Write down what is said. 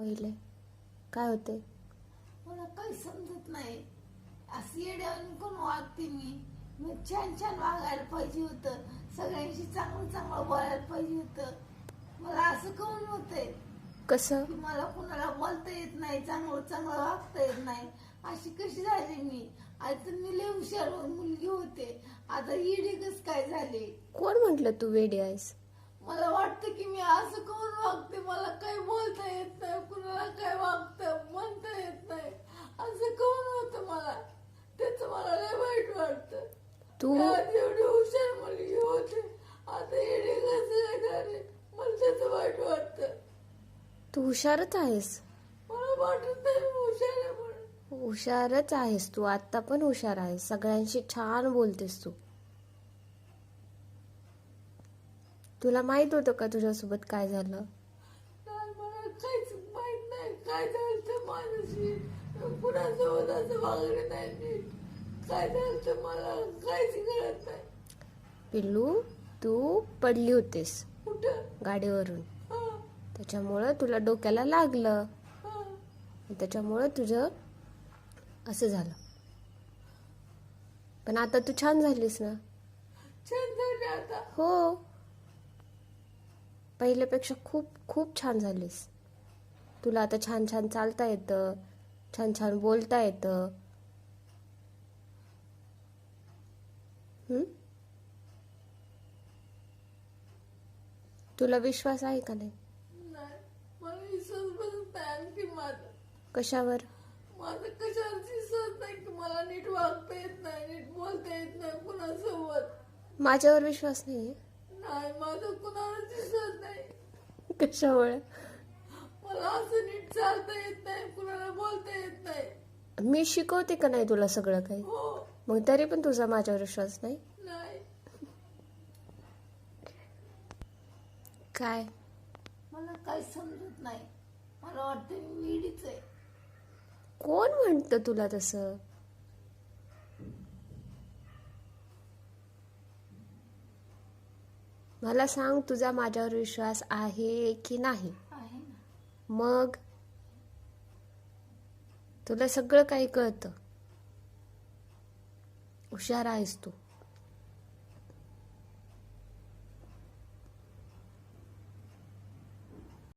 पहिले. काय होते मला काही समजत नाही. असं येड्यावानी कोण वागते मी? मी छान छान वागायला पाहिजे होतं. सगळ्यांशी चांगलं चांगलं बोलायला पाहिजे होतं. मला असं कोण होतंय? कसं? की मला कुणाला बोलता येत नाही चांगलं चांगलं वागता येत नाही. अशी कशी झाली मी? आता तर मी लय हुशार मुलगी होते. आता इडी कस काय झाले? कोण म्हटलं तू वेडी आहेस? मला वाटतं की मी असं कोण वागते? मला काही बोलता येत नाही. कुणाला काय वागतं? म्हणता येत नाही. असं कोण होतं मला? त्याच मला लय वाईट वाटतं. तू? एवढी हुशार मुलगी होते. आता येडे कसं झाले मला त्याचं वाईट वाटतं. तू हुशारच आहेस. मला वाटत नाही हुशार आहे हुशारच आहेस तू. आता पण हुशार आहेस. सगळ्यांशी छान बोलतेस तू. तुला माहीत होतं का तुझ्यासोबत काय झालं? नाही, मला काहीच माहीत नाही. काय झालं ते माझ्याशी? कुणासोबत असं वागलं नाही नीट काय झालं ते मला काहीच कळत नाही. पिल्लू तू पडली होतीस कुठं? गाडीवरून. हा, त्याच्यामुळं तुला डोक्याला लागलं. हा. त्याच्यामुळं तुझं असं झालं. पण आता तू छान झालीस ना? छान झाले आता. हो. पहिल्यापेक्षा खूप खूप छान झालीस. तुला आता छान छान चालता येतं छान छान बोलता येतं? तुला विश्वास आहे का नाही? कशावर? माझं कशावर विश्वास नाही की मला नीट वागता येत नाही नीट बोलता येत नाही कुणासोबत. माझ्यावर विश्वास नाही नाही माझं कुणावरच विश्वास नाही. कशामुळे? मला असं नीट चालता येत नाही कुणाला बोलता येत नाही. मी शिकवते का नाही तुला सगळं काही? हो. मग तरी पण तुझा माझ्यावर विश्वास नाही? नाही. काय? मला काही समजत नाही. मला वाटतं मी वेडीच आहे. कोण म्हणतं तुला तसं? मला सांग तुझा माझ्यावर विश्वास आहे की नाही? मग तुला सगळं काही कळतं. हुशार आहेस तू.